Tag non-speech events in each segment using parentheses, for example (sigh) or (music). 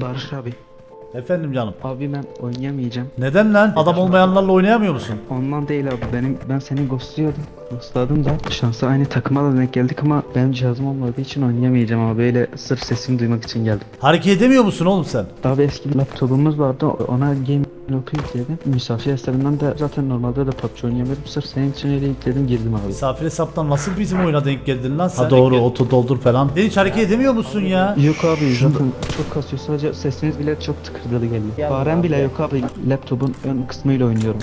Barış abi. Efendim canım. Abi ben oynayamayacağım. Neden lan? Adam olmayanlarla oynayamıyor musun? Ondan değil abi. Benim ben seni ghostluyordum. Ghostladım da şansa aynı takıma da denk geldik ama benim cihazım olmadığı için oynayamayacağım ama böyle sırf sesini duymak için geldim. Hareket edemiyor musun oğlum sen? Bir eski bir laptopumuz vardı. Ona game loku yükledim. Misafir hesabından da zaten normalde de PUBG oynayamıyordum. Sırf senin için öyle yükledim girdim abi. Misafir hesaptan nasıl bizim oyuna denk geldin lan sen? Ha doğru oto doldur falan. Sen hiç hareket edemiyor musun ya? Yok abi Şunu- zaten çok kasıyor sadece sesiniz bile çok tıkırdalı geliyor. Farem bile yok abi laptopun ön kısmıyla oynuyorum.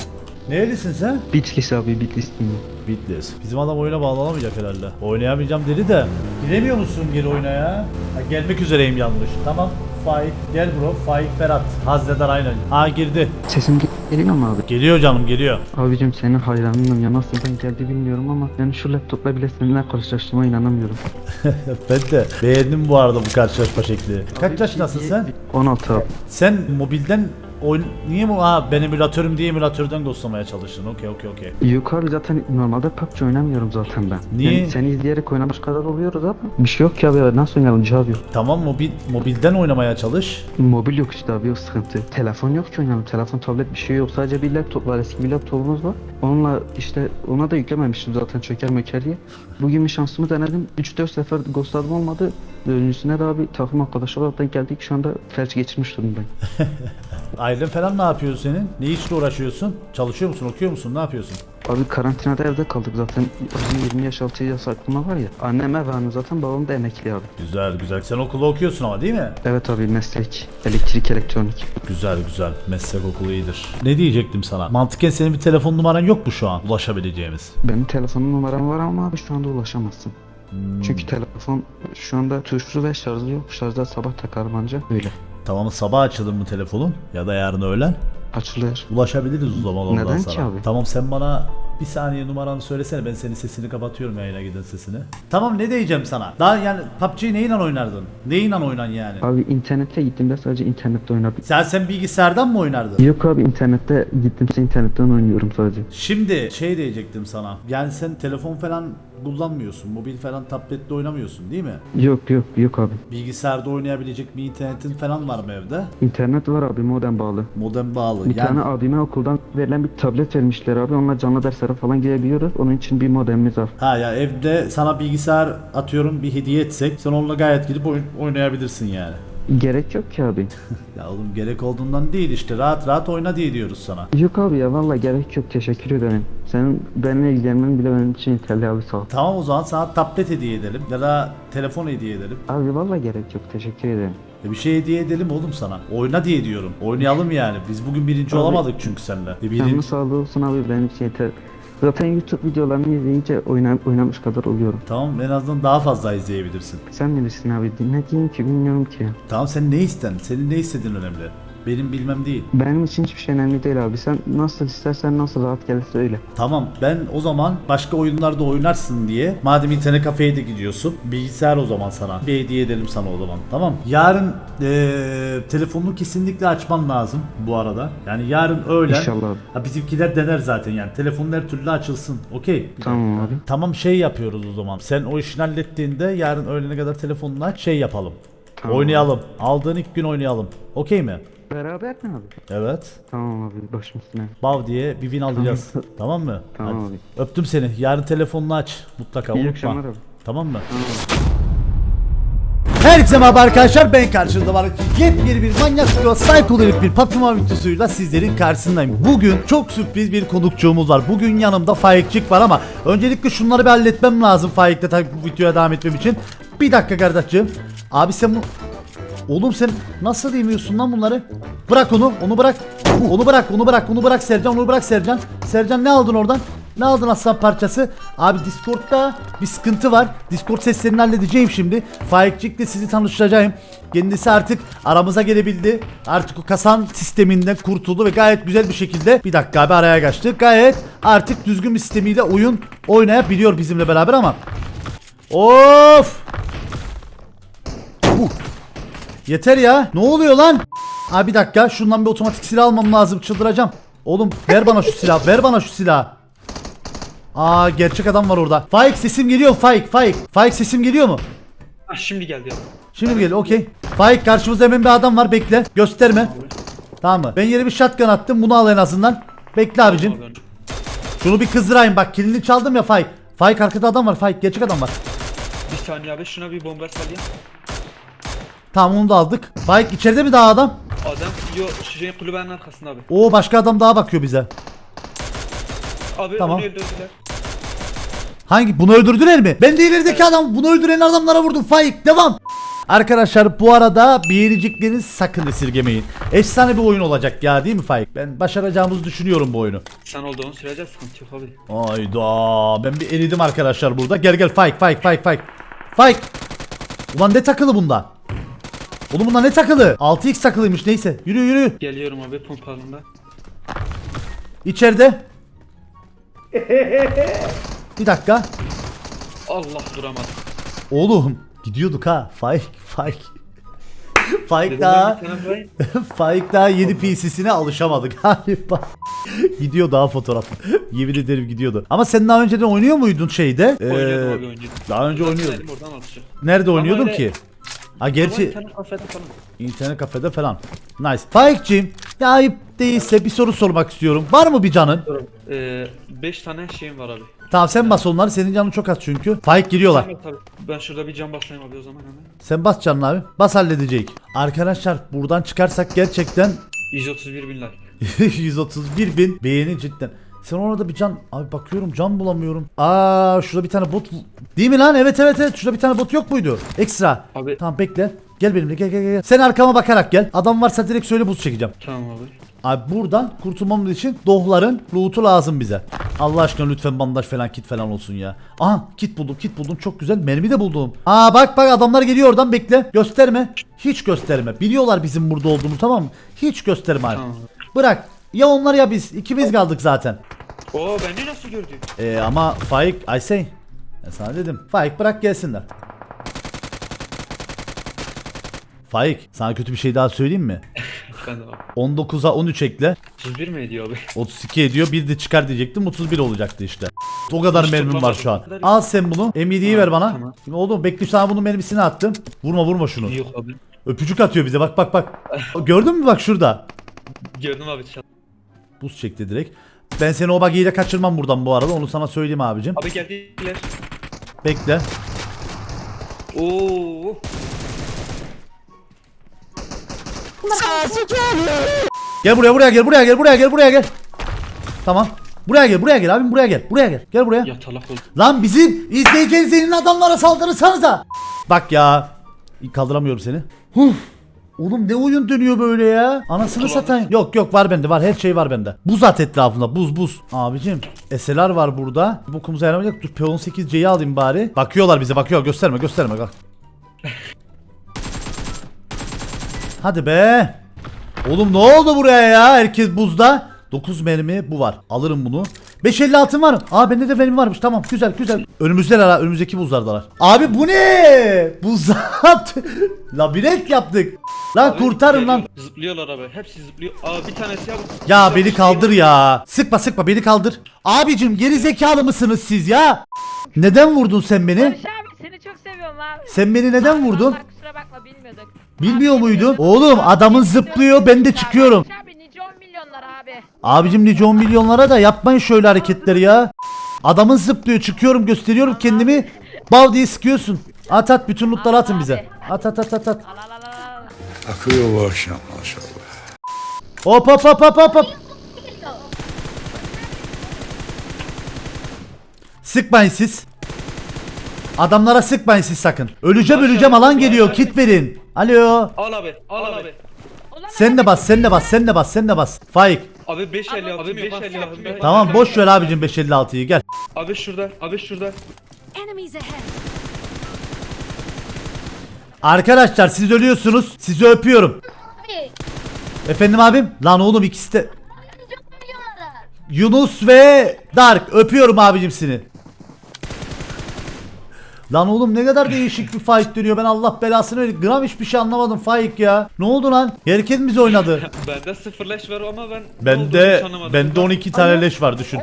Nerelisin sen? Bitlis abi Bitlis değil mi? Bitlis. Bizim adam oyuna bağlanamayacak herhalde. Oynayamayacağım dedi de. Bilemiyor musun geri oyuna ya? Ha, gelmek üzereyim yanlış. Tamam. Faik gel bro. Faik Ferhat. Haznedar aynen. Ha girdi. Sesim geliyor mu abi? Geliyor canım geliyor. Abicim senin hayranınım ya nasıl denk geldi bilmiyorum ama yani şu laptopla bile seninle karşılaştığıma inanamıyorum. (laughs) ben de beğendim bu arada bu karşılaşma şekli. Kaç yaşındasın sen? 16 abi. Sen mobilden oyun... Niye mi? Ha ben emülatörüm diye emülatörden ghostlamaya çalıştın. Okey okey okey. Yok abi zaten normalde PUBG oynamıyorum zaten ben. Niye? Yani seni izleyerek oynamış kadar oluyoruz abi. Bir şey yok ki abi nasıl oynayalım cihaz yok. Tamam mobil mobilden oynamaya çalış. Mobil yok işte abi o sıkıntı. Telefon yok ki oynayalım. Telefon tablet bir şey yok. Sadece bir laptop var eski bir laptopumuz var. Onunla işte ona da yüklememiştim zaten çöker möker diye. Bugün bir şansımı denedim. 3-4 sefer ghostladım olmadı. Dördüncüsüne de abi takım arkadaşı olarak denk geldik. Şu anda felç geçirmiş durumdayım. (laughs) Ailen falan ne yapıyor senin? Ne işle uğraşıyorsun? Çalışıyor musun? Okuyor musun? Ne yapıyorsun? Abi karantinada evde kaldık zaten. Bizim 20 yaş altı yaş aklımda var ya. Annem ev hanım zaten babam da emekli abi. Güzel güzel. Sen okulda okuyorsun ama değil mi? Evet abi meslek. Elektrik elektronik. Güzel güzel. Meslek okulu iyidir. Ne diyecektim sana? Mantıken senin bir telefon numaran yok mu şu an ulaşabileceğimiz? Benim telefonum numaram var ama abi şu anda ulaşamazsın. Çünkü telefon şu anda tuşlu ve şarjı yok. Şarjda sabah takarım anca. Öyle. Tamam sabah açılır mı telefonun? Ya da yarın öğlen? Açılır. Ulaşabiliriz o zaman oradan Neden sana. ki abi? Tamam sen bana bir saniye numaranı söylesene ben senin sesini kapatıyorum yayına giden sesini. Tamam ne diyeceğim sana? Daha yani PUBG'yi neyle oynardın? Neyle oynan yani? Abi internete gittiğimde sadece internette oynadım. Sen sen bilgisayardan mı oynardın? Yok abi internette gittimse internetten oynuyorum sadece. Şimdi şey diyecektim sana. Yani sen telefon falan kullanmıyorsun. Mobil falan tablette oynamıyorsun değil mi? Yok yok yok abi. Bilgisayarda oynayabilecek bir internetin falan var mı evde? İnternet var abi modem bağlı. Modem bağlı. Bir yani tane abime okuldan verilen bir tablet vermişler abi. Onunla canlı derslere falan girebiliyoruz. Onun için bir modemimiz var. Ha ya evde sana bilgisayar atıyorum bir hediye etsek sen onunla gayet gidip oyun, oynayabilirsin yani. Gerek yok ki abi. (laughs) Ya oğlum gerek olduğundan değil işte rahat rahat oyna diye diyoruz sana. Yok abi ya valla gerek yok teşekkür ederim. Senin benimle ilgilenmen bile benim için yeterli abi sağ ol. Tamam o zaman sana tablet hediye edelim ya da telefon hediye edelim. Abi valla gerek yok teşekkür ederim. E bir şey hediye edelim oğlum sana. Oyna diye diyorum. Oynayalım yani. Biz bugün birinci Abi- olamadık çünkü seninle. E Canlı birinci... sağlığı olsun abi benim için yeter. Zaten YouTube videolarını izleyince oyna, oynamış kadar oluyorum. Tamam en azından daha fazla izleyebilirsin. Sen bilirsin abi ne diyeyim ki bilmiyorum ki. Tamam sen ne isten? Senin ne istediğin önemli. Benim bilmem değil. Benim için hiçbir şey önemli değil abi. Sen nasıl istersen nasıl rahat gelirse öyle. Tamam ben o zaman başka oyunlarda oynarsın diye madem internet kafeye de gidiyorsun bilgisayar o zaman sana bir hediye edelim sana o zaman tamam yarın eee telefonunu kesinlikle açman lazım bu arada yani yarın öğlen İnşallah abi. ha, bizimkiler dener zaten yani telefonun her türlü açılsın okey Tamam abi. Tamam şey yapıyoruz o zaman sen o işini hallettiğinde yarın öğlene kadar telefonunu aç şey yapalım Tamam. oynayalım aldığın ilk gün oynayalım okey mi? Beraber mi abi? Evet Tamam abi başım üstüne. Bav diye bir win alacağız. Tamam mı? Tamam Hadi. abi. Öptüm seni. Yarın telefonunu aç. Mutlaka İyi unutma. akşamlar abi. Tamam mı? Herkese merhaba arkadaşlar ben karşınızda var yepyeni bir manyak ve psikodelik bir PUBG Mobile videosuyla sizlerin karşısındayım. Bugün çok sürpriz bir konukçuğumuz var. Bugün yanımda Faikçik var ama öncelikle şunları bir halletmem lazım Faik'te tabii bu videoya devam etmem için. Bir dakika kardeşciğim. Abi sen bu... Oğlum sen nasıl demiyorsun lan bunları? Bırak onu, onu bırak. Onu bırak, onu bırak, onu bırak Sercan, onu bırak Sercan. Sercan ne aldın oradan? Ne aldın aslan parçası? Abi Discord'da bir sıkıntı var. Discord seslerini halledeceğim şimdi. Faikçik'le sizi tanıştıracağım. Kendisi artık aramıza gelebildi. Artık o kasan sisteminden kurtuldu ve gayet güzel bir şekilde bir dakika abi araya kaçtı. Gayet artık düzgün bir sistemiyle oyun oynayabiliyor bizimle beraber ama Of! Yeter ya. Ne oluyor lan? Abi bir dakika. Şundan bir otomatik silah almam lazım. Çıldıracağım. Oğlum ver bana şu silah. Ver bana şu silah. Aa gerçek adam var orada. Faik sesim geliyor. Faik. Faik. Faik sesim geliyor mu? Ah şimdi geldi ya. Şimdi mi geliyor? Okey. Faik karşımızda hemen bir adam var bekle. Gösterme. Tamam mı? Ben yere bir shotgun attım. Bunu al en azından. Bekle abicim. Abi, Şunu bir kızdırayım bak kilini çaldım ya Faik. Faik arkada adam var Faik gerçek adam var. Bir saniye abi şuna bir bomba salayım. Tamam onu da aldık. Faik içeride mi daha adam? Adam yo şu şeyin kulübenin arkasında abi. Oo başka adam daha bakıyor bize. Abi Tamam. onu öldürdüler. Hangi? Bunu öldürdüler mi? Ben de ilerideki adam. Bunu öldüren adamlara vurdum. Faik devam. Arkadaşlar bu arada beğeniciklerinizi sakın esirgemeyin. Efsane bir oyun olacak ya değil mi Faik? Ben başaracağımızı düşünüyorum bu oyunu. Sen olduğun sürece sıkıntı yok abi. Ayda ben bir eridim arkadaşlar burada. Gel gel Faik Faik Faik Faik. Faik. Ulan ne takılı bunda? Oğlum bunda ne takılı? 6x takılıymış neyse. Yürü yürü. Geliyorum abi pompalında. İçeride. (laughs) Bir dakika. Allah duramadım. Oğlum gidiyorduk ha. Faik Faik. (laughs) Faik daha. (laughs) Faik daha yeni PC'sine alışamadı galiba. gidiyor daha fotoğraf. Yemin ederim gidiyordu. Ama sen daha önceden oynuyor muydun şeyde? Ee, Oynuyordum abi önceden. daha önce alışacak. Nerede oynuyordun ki? Ha gerçi internet kafede falan. internet kafede falan. Nice. Faik'cim ya ayıp değilse bir soru sormak istiyorum. Var mı bir canın? Ee, 5 tane şeyim var abi. Tamam sen bas onları. Senin canın çok az çünkü. Faik giriyorlar. Tabii. Ben şurada bir cam basayım abi o zaman hemen. Sen bas canın abi. Bas halledecek. Arkadaşlar buradan çıkarsak gerçekten 131 bin like. (laughs) 131 bin beğeni cidden. Sen orada bir can abi bakıyorum can bulamıyorum. Aa şurada bir tane bot değil mi lan? Evet evet evet şurada bir tane bot yok muydu? Ekstra. Abi- Tamam bekle. Gel benimle gel gel gel. Sen arkama bakarak gel. Adam varsa direkt söyle buz çekeceğim. Tamam abi. Abi buradan kurtulmamız için dohların loot'u lazım bize. Allah aşkına lütfen bandaj falan kit falan olsun ya. Aha kit buldum kit buldum çok güzel mermi de buldum. Aa bak bak adamlar geliyor oradan bekle. Gösterme. Hiç gösterme. Biliyorlar bizim burada olduğumu tamam mı? Hiç gösterme abi. Tamam. Bırak. Ya onlar ya biz. İkimiz kaldık zaten. Oo beni nasıl gördü? Ee, ama Faik say. Ben sana dedim. Faik bırak gelsinler. Faik sana kötü bir şey daha söyleyeyim mi? Ben de abi. 19'a 13 ekle. 31 mi ediyor abi? (laughs) 32 ediyor. Bir de çıkar diyecektim. 31 olacaktı işte. O kadar Hiç mermim var şu an. toplamadım. Al sen bunu. M7'yi ver bana. tamam. Şimdi oğlum bekle sana bunun mermisini attım. Vurma vurma şunu. Yok abi. Öpücük atıyor bize. Bak bak bak. (laughs) Gördün mü bak şurada. Gördüm abi. Buz çekti direkt. Ben seni o bagiyi de kaçırmam buradan bu arada. Onu sana söyleyeyim abicim. Abi geldiler. Bekle. Oo. Gel buraya buraya gel buraya gel buraya gel buraya gel. Tamam. Buraya gel buraya gel abim buraya gel. Buraya gel. Gel buraya. Yatalak oldu. Lan bizim izleyeceğin senin adamlara saldırırsanıza. Bak ya. Kaldıramıyorum seni. Huh. Oğlum ne oyun dönüyor böyle ya? Anasını satayım. Yok yok var bende var her şey var bende. Buz at etrafında buz buz. Abicim SLR var burada. Bokumuza yaramayacak. Dur P18C'yi alayım bari. Bakıyorlar bize bakıyor gösterme gösterme bak. Hadi be. Oğlum ne oldu buraya ya? Herkes buzda. 9 mermi bu var. Alırım bunu. 556 var. Aa bende de benim varmış. Tamam güzel güzel. Önümüzdeler ha. Önümüzdeki buzlardalar. Abi bu ne? Buzat. (laughs) Labirent yaptık. Lan Abi kurtarın lan. Zıplıyorlar abi. Hepsi zıplıyor. Aa bir tanesi abi. Ya Bir beni kaldır ya. Sıkma sıkma beni kaldır. Abicim geri zekalı mısınız siz ya? Neden vurdun sen beni? Barış abi seni çok seviyorum abi. Sen beni neden vurdun? vallahi Kusura bakma bilmiyorduk. Bilmiyor Abi, muydun? Oğlum adamın zıplıyor ben de Barış çıkıyorum. Abi nice 10 milyonlar abi. Abicim nice 10 milyonlara da yapmayın şöyle hareketleri ya. Adamın zıplıyor çıkıyorum gösteriyorum kendimi. Bav diye sıkıyorsun. At at bütün lootları atın bize. At at at at at. Al al al al, al. Akıyor bu akşam maşallah. Hop hop hop hop hop hop. Sıkmayın siz. Adamlara sıkmayın siz sakın. Öleceğim öleceğim alan geliyor kit verin. Alo. Al abi. Al abi. Sen de bas sen de bas sen de bas sen de bas. Faik. Abi 5 50 abi 5 50 Tamam boş ver abicim 556'yı gel. Abi şurada. Abi şurada. Enemies ahead. Arkadaşlar siz ölüyorsunuz. Sizi öpüyorum. Efendim abim? Lan oğlum ikisi de Yunus ve Dark öpüyorum abicim seni. Lan oğlum ne kadar değişik bir fight dönüyor. Ben Allah belasını vereyim. Gram hiçbir şey anlamadım Faik ya. Ne oldu lan? Herkes mi bize oynadı? (laughs) Bende sıfır leş var ama ben bende bende 12 tane leş var düşün.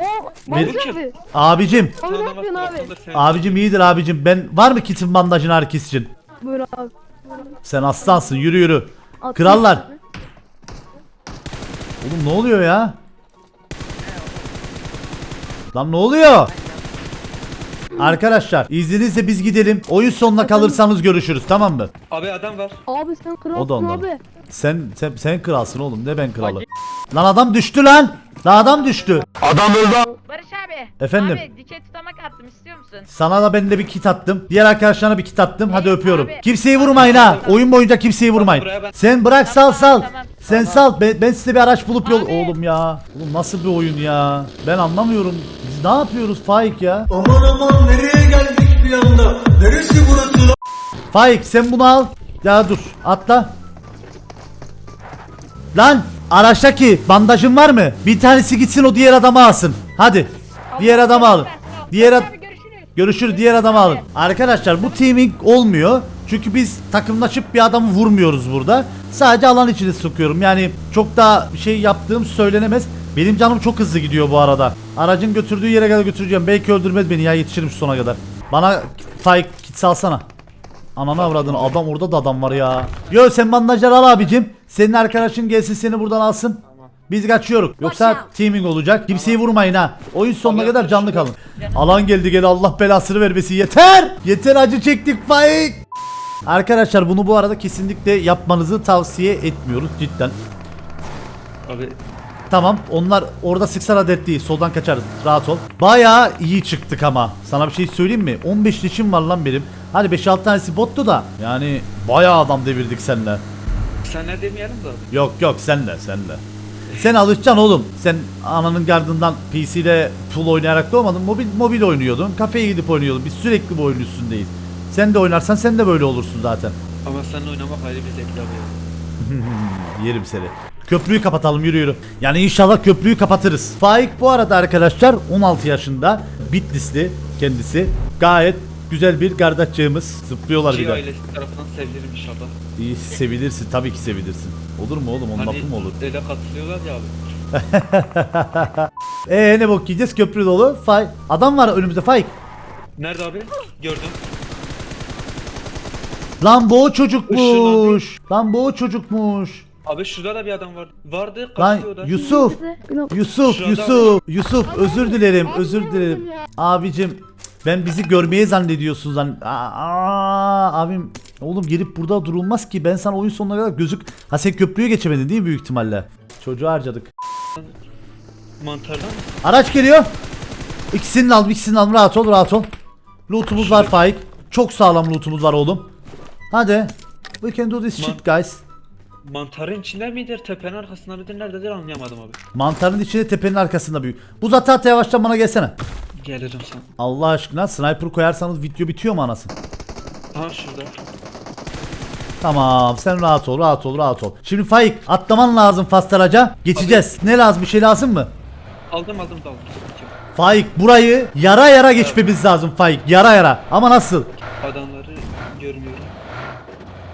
Barış kim? abi. Abicim. Ne yapıyorsun abi? Abicim iyidir abicim. Ben var mı kitin bandajın herkes için? Buyur abi. Sen aslansın yürü yürü. Krallar. Oğlum ne oluyor ya? Lan ne oluyor? Arkadaşlar izninizle biz gidelim. Oyun sonuna kalırsanız görüşürüz tamam mı? Abi adam var. Abi sen kralsın O da onların. abi. Sen sen sen kralsın oğlum ne ben kralı. Lan adam düştü lan. Lan adam düştü. Barış abi. Efendim? Abi dikey tutamak attım istiyor musun? Sana da ben de bir kit attım. Diğer arkadaşlarına bir kit attım. Hadi Evet öpüyorum. abi. Kimseyi vurmayın ha. Oyun boyunca kimseyi vurmayın. buraya ben- Sen bırak sal sal. Tamam, Sen tamam. sal. Ben, ben size bir araç bulup yol... Abi. Oğlum ya. Oğlum nasıl bir oyun ya? Ben anlamıyorum. Biz ne yapıyoruz Faik ya? Aman aman nereye geldik bir anda? Neresi burası lan? Faik sen bunu al. Ya dur atla. Lan araçtaki bandajın var mı? Bir tanesi gitsin o diğer adamı alsın. Hadi. Diğer adamı alın. Diğer ad. Görüşürüz diğer adamı alın. Arkadaşlar bu teaming olmuyor. Çünkü biz takımlaşıp bir adamı vurmuyoruz burada. Sadece alan içine sokuyorum. Yani çok daha şey yaptığım söylenemez. Benim canım çok hızlı gidiyor bu arada. Aracın götürdüğü yere kadar götüreceğim. Belki öldürmez beni ya yetişirim şu sona kadar. Bana fight kit salsana. Ananı avradını adam orada da adam var ya. Yo sen bandajları al abicim. Senin arkadaşın gelsin seni buradan alsın. Biz kaçıyoruz. Yoksa teaming olacak. Kimseyi vurmayın ha. Oyun sonuna kadar canlı kalın. Alan geldi gel Allah belasını vermesin. Yeter. Yeter acı çektik Faik. Arkadaşlar bunu bu arada kesinlikle yapmanızı tavsiye etmiyoruz cidden. Abi Tamam onlar orada sıksana dert değil soldan kaçarız rahat ol. Bayağı iyi çıktık ama sana bir şey söyleyeyim mi? 15 leşim var lan benim. Hadi 5-6 tanesi bottu da yani bayağı adam devirdik seninle. sen ne demeyelim de. Yok yok sen de sen de. Sen alışacaksın oğlum. Sen ananın gardından PC'de full oynayarak da olmadın. Mobil, mobil oynuyordun. Kafeye gidip oynuyordun. Biz sürekli bu oyun üstündeyiz. Sen de oynarsan sen de böyle olursun zaten. Ama seninle oynamak ayrı bir zevkli abi. (laughs) Yerim seni. Köprüyü kapatalım yürü yürü. Yani inşallah köprüyü kapatırız. Faik bu arada arkadaşlar 16 yaşında. Bitlisli kendisi. Gayet güzel bir kardeşçığımız. Zıplıyorlar bir Ki de. ailesi tarafından sevilirim inşallah. İyi sevilirsin tabii ki sevilirsin. Olur mu oğlum onun lafı mı olur? öyle katılıyorlar ya abi. Eee (laughs) ne bok yiyeceğiz köprü dolu. Faik. Adam var önümüzde Faik. Nerede abi? Gördüm. Lan bu o çocukmuş. Lan bu o çocukmuş. Abi şurada da bir adam var. Vardı Lan. Yusuf. Yusuf, Şurada- Yusuf, Yusuf özür dilerim, özür dilerim. Abicim ben bizi görmeye zannediyorsun zan. Aa, abim oğlum gelip burada durulmaz ki. Ben sana oyun sonuna kadar gözük. Ha sen köprüyü geçemedin değil mi büyük ihtimalle? Çocuğu harcadık. Mantardan mı? Araç geliyor. İkisini de al, ikisini de al. Rahat ol, rahat ol. Lootumuz var Faik. Çok sağlam lootumuz var oğlum. Hadi. We can do this shit guys. Mantarın içinde midir? Tepenin arkasında mıdır? Nerededir anlayamadım abi. Mantarın içinde tepenin arkasında büyük. Bu zaten yavaştan bana gelsene. Gelirim sen. Allah aşkına sniper koyarsanız video bitiyor mu anasın? Ha şurada. Tamam sen rahat ol rahat ol rahat ol. Şimdi Faik atlaman lazım fast araca. Geçeceğiz. Ne lazım bir şey lazım mı? Aldım aldım da aldım. Faik burayı yara yara geçmemiz lazım Faik yara yara. Ama nasıl? Görmüyorum.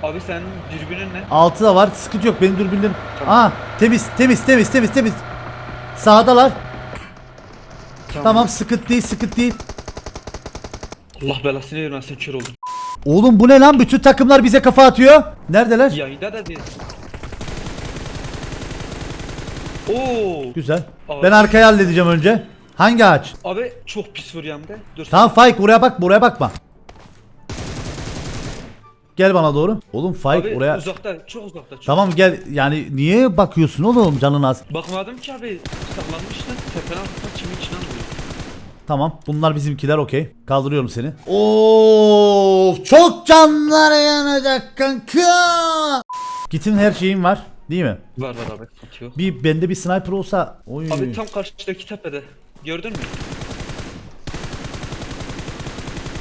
Abi senin dürbünün ne? Altı da var sıkıntı yok benim dürbünlerim. Aa temiz temiz temiz temiz temiz. Sağdalar. Tamam sıkıntı değil sıkıntı değil. Allah belasını vermesin kör oldum. Oğlum bu ne lan bütün takımlar bize kafa atıyor. Neredeler? Yayında da bir. Oo. Güzel. Abi. Ben arkayı halledeceğim önce. Hangi ağaç? Abi çok pis vuruyor hem de. Dur. Tamam Faik oraya bak buraya bakma. Gel bana doğru. Oğlum Faik Abi oraya. uzakta, çok uzakta. Çok. Tamam gel yani niye bakıyorsun oğlum canın az. Bakmadım ki abi. Saklanmıştı. Tepenin arkasında çimin içinden vuruyor. Tamam bunlar bizimkiler okey. Kaldırıyorum seni. Of çok canlar yanacak kanka. Gitin her şeyin var değil mi? Var var abi. Atıyor. Bir bende bir sniper olsa. Oy. Abi tam karşıdaki tepede. Gördün mü?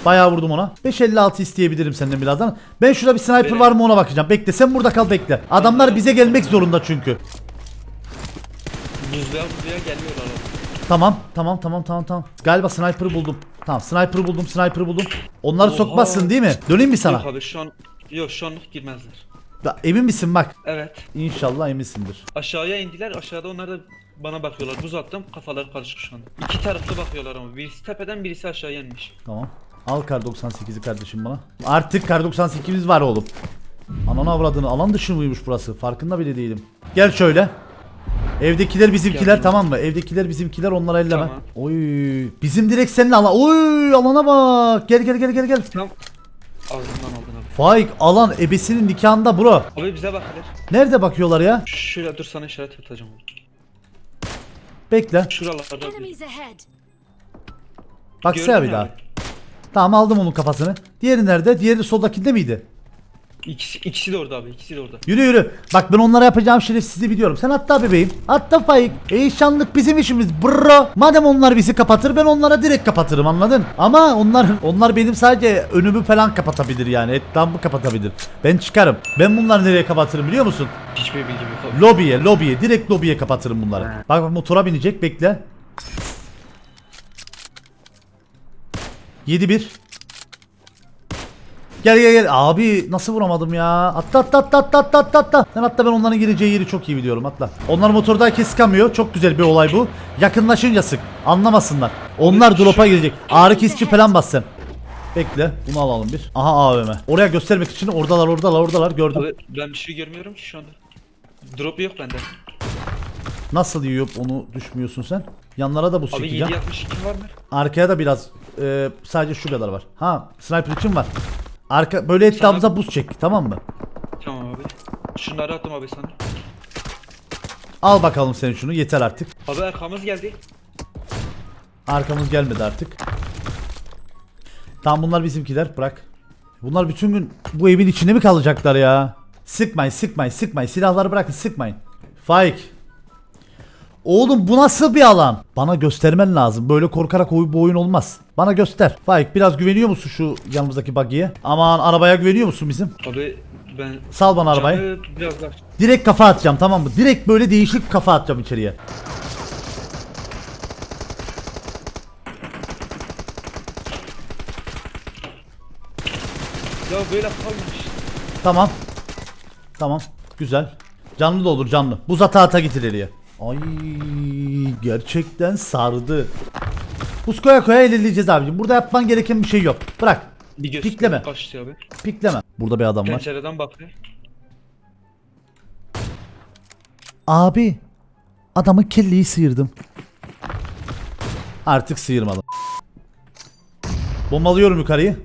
Bayağı vurdum ona. 556 isteyebilirim senden birazdan. Ben şurada bir sniper var mı ona bakacağım. Bekle sen burada kal bekle. Adamlar bize gelmek zorunda çünkü. Buzluğa buzluğa geliyorlar abi. Tamam tamam tamam tamam tamam. Galiba sniper'ı buldum. Tamam sniper'ı buldum sniper'ı buldum. Onları Oha. sokmazsın değil mi? Döneyim mi sana? Yok abi şu an Yok şu anlık girmezler. Da- emin misin bak. Evet. İnşallah eminsindir. Aşağıya indiler. Aşağıda onlar da bana bakıyorlar. Buz attım. Kafaları karışık şu anda. İki taraflı bakıyorlar ama. Birisi tepeden birisi aşağıya inmiş. Tamam. Al kar 98'i kardeşim bana. Artık kar 98'imiz var oğlum. Ananı avradını alan dışı mıymış burası? Farkında bile değilim. Gel şöyle. Evdekiler bizimkiler Geldim. tamam mı? Evdekiler bizimkiler onlara elleme. Tamam. Oy bizim direkt seninle alan. Oy alana bak. Gel gel gel gel gel. Tam ağzından aldın abi. Faik alan ebesinin nikahında bro. Abi bize bak hele. Nerede bakıyorlar ya? Şuraya dur sana işaret atacağım. Bekle. Şuralarda. Baksana bir daha. Tamam aldım onun kafasını. Diğeri nerede? Diğeri soldakinde miydi? İkisi, ikisi de orada abi. ikisi de orada. Yürü yürü. Bak ben onlara yapacağım şerefsizliği biliyorum. Sen hatta bebeğim. Hatta Faik. Eşanlık bizim işimiz bro. Madem onlar bizi kapatır ben onlara direkt kapatırım anladın? Ama onlar onlar benim sadece önümü falan kapatabilir yani. Etrafımı kapatabilir. Ben çıkarım. Ben bunları nereye kapatırım biliyor musun? Hiçbir bilgim yok abi. Lobiye, lobiye, direkt lobiye kapatırım bunları. Bak bak motora binecek, bekle. 7-1. Gel gel gel. Abi nasıl vuramadım ya? Atla atla atla atla atla atla atla. Sen atla ben onların gireceği yeri çok iyi biliyorum atla. Onlar motordayken sıkamıyor. Çok güzel bir olay bu. Yakınlaşınca sık. Anlamasınlar. Onlar drop'a girecek. Ağrı kesici falan bas sen. Bekle. Bunu alalım bir. Aha AVM. Oraya göstermek için oradalar oradalar oradalar gördüm. Abi ben bir şey görmüyorum ki şu anda. Drop yok bende. Nasıl yiyor onu düşmüyorsun sen? Yanlara da buz Abi çekeceğim. 762 var mı? Arkaya da biraz e, sadece şu kadar var. Ha sniper için var. Arka böyle etrafımıza buz çek tamam mı? Tamam abi. Şunları attım abi sana. Al bakalım sen şunu yeter artık. Abi arkamız geldi. Arkamız gelmedi artık. Tamam bunlar bizimkiler bırak. Bunlar bütün gün bu evin içinde mi kalacaklar ya? Sıkmayın sıkmayın sıkmayın silahları bırakın sıkmayın. Faik. Oğlum bu nasıl bir alan? Bana göstermen lazım. Böyle korkarak oy bu oyun olmaz. Bana göster. Faik biraz güveniyor musun şu yanımızdaki buggy'ye? Aman arabaya güveniyor musun bizim? Abi ben Sal bana arabayı. Canı biraz daha. Direkt kafa atacağım tamam mı? Direkt böyle değişik kafa atacağım içeriye. Ya böyle kalmış. Tamam. Tamam. Güzel. Canlı da olur canlı. Buz ata ata git ileriye. Ay gerçekten sardı. Buz koya koya ilerleyeceğiz abicim. Burada yapman gereken bir şey yok. Bırak. Bir göster. Pikleme. Kaçtı abi. Pikleme. Burada bir adam var. Pencereden bakıyor. Abi. Adamın kelleyi sıyırdım. Artık sıyırmadım. Bombalıyorum yukarıyı.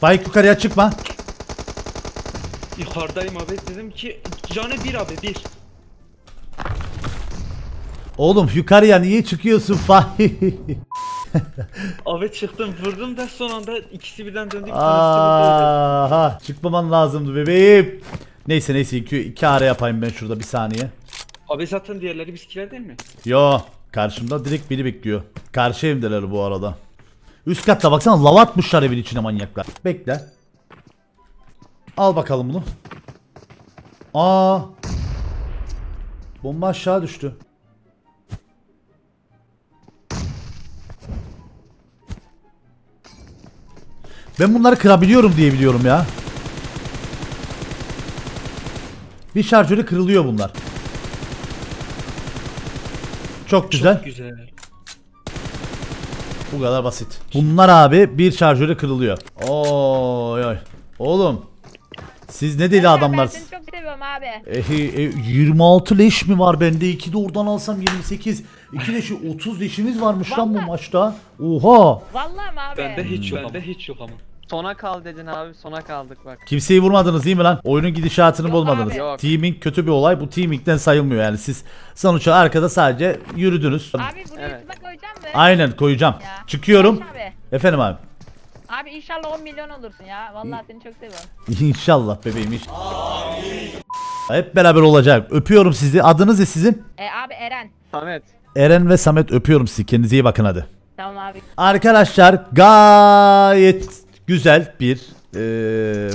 Faik yukarıya çıkma. Yukarıdayım abi. Dedim ki canı bir abi bir. Oğlum yukarıya niye çıkıyorsun Faik? (laughs) Abi çıktım vurdum da son anda ikisi birden döndü. Bir tanesi vurdu. Aha çıkmaman lazımdı bebeğim. Neyse neyse iki, iki ara yapayım ben şurada bir saniye. Abi zaten diğerleri bizkiler değil mi? Yo karşımda direkt biri bekliyor. Karşı evdeler bu arada. Üst katta baksana lava atmışlar evin içine manyaklar. Bekle. Al bakalım bunu. Aa. Bomba aşağı düştü. Ben bunları kırabiliyorum diye biliyorum ya. Bir şarjörü kırılıyor bunlar. Çok güzel. Çok güzel. Bu kadar basit. Bunlar abi bir şarjörü kırılıyor. Oy oy. Oğlum. Siz ne deli adamlarsınız. Abi. E, e, 26 leş mi var bende? 2 de oradan alsam 28. 2 leşi 30 leşimiz varmış lan bu Vallahi. maçta. Oha. Vallahi mi abi? Bende hiç yok. Bende hiç yok ama. Sona kal dedin abi sona kaldık bak. Kimseyi vurmadınız değil mi lan? Oyunun gidişatını Yok bozmadınız. abi. Yok. Teaming kötü bir olay. Bu teamingden sayılmıyor yani. Siz sonuçta arkada sadece yürüdünüz. Abi bunu Evet. YouTube'a koyacağım mı? Aynen koyacağım. Ya. Çıkıyorum. Abi. Efendim abi. Abi inşallah 10 milyon olursun ya. Vallahi seni çok seviyorum. (laughs) İnşallah bebeğim inşallah. Hep beraber olacak. Öpüyorum sizi. Adınız ne sizin? E abi Eren. Samet. Eren ve Samet öpüyorum sizi. Kendinize iyi bakın hadi. Tamam abi. Arkadaşlar gayet güzel bir eee,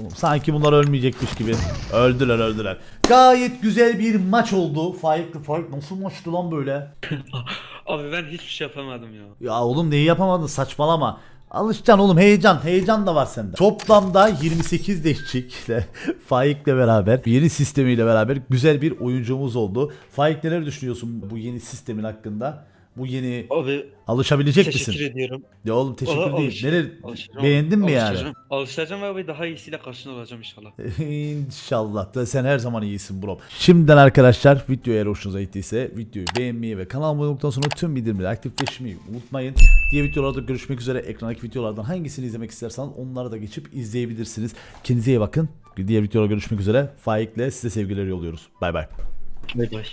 Oğlum sanki bunlar ölmeyecekmiş gibi. Öldüler öldüler. Gayet güzel bir maç oldu. Faik Faik nasıl maçtı lan böyle? (laughs) Abi ben hiçbir şey yapamadım ya. Ya oğlum neyi yapamadın saçmalama. Alışacaksın oğlum heyecan. Heyecan da var sende. Toplamda 28 deşçikle (laughs) Faik'le beraber yeni sistemiyle beraber güzel bir oyuncumuz oldu. Faik neler düşünüyorsun bu yeni sistemin hakkında? Bu yeni Abi alışabilecek teşekkür misin? ediyorum. Ya oğlum teşekkür Aa, değil. Neler beğendin mi yani? Alışacağım. Alışacağım ve abi daha iyisiyle karşında olacağım inşallah. (laughs) İnşallah da sen her zaman iyisin bro. Şimdiden arkadaşlar video eğer hoşunuza gittiyse videoyu beğenmeyi ve kanalıma abone olduktan sonra tüm bildirimleri aktifleşmeyi unutmayın. Diğer videolarda görüşmek üzere. Ekrandaki videolardan hangisini izlemek isterseniz onları da geçip izleyebilirsiniz. Kendinize iyi bakın. Diğer videolarda görüşmek üzere. Faik'le size sevgiler yolluyoruz. Bay bay. Bay bay.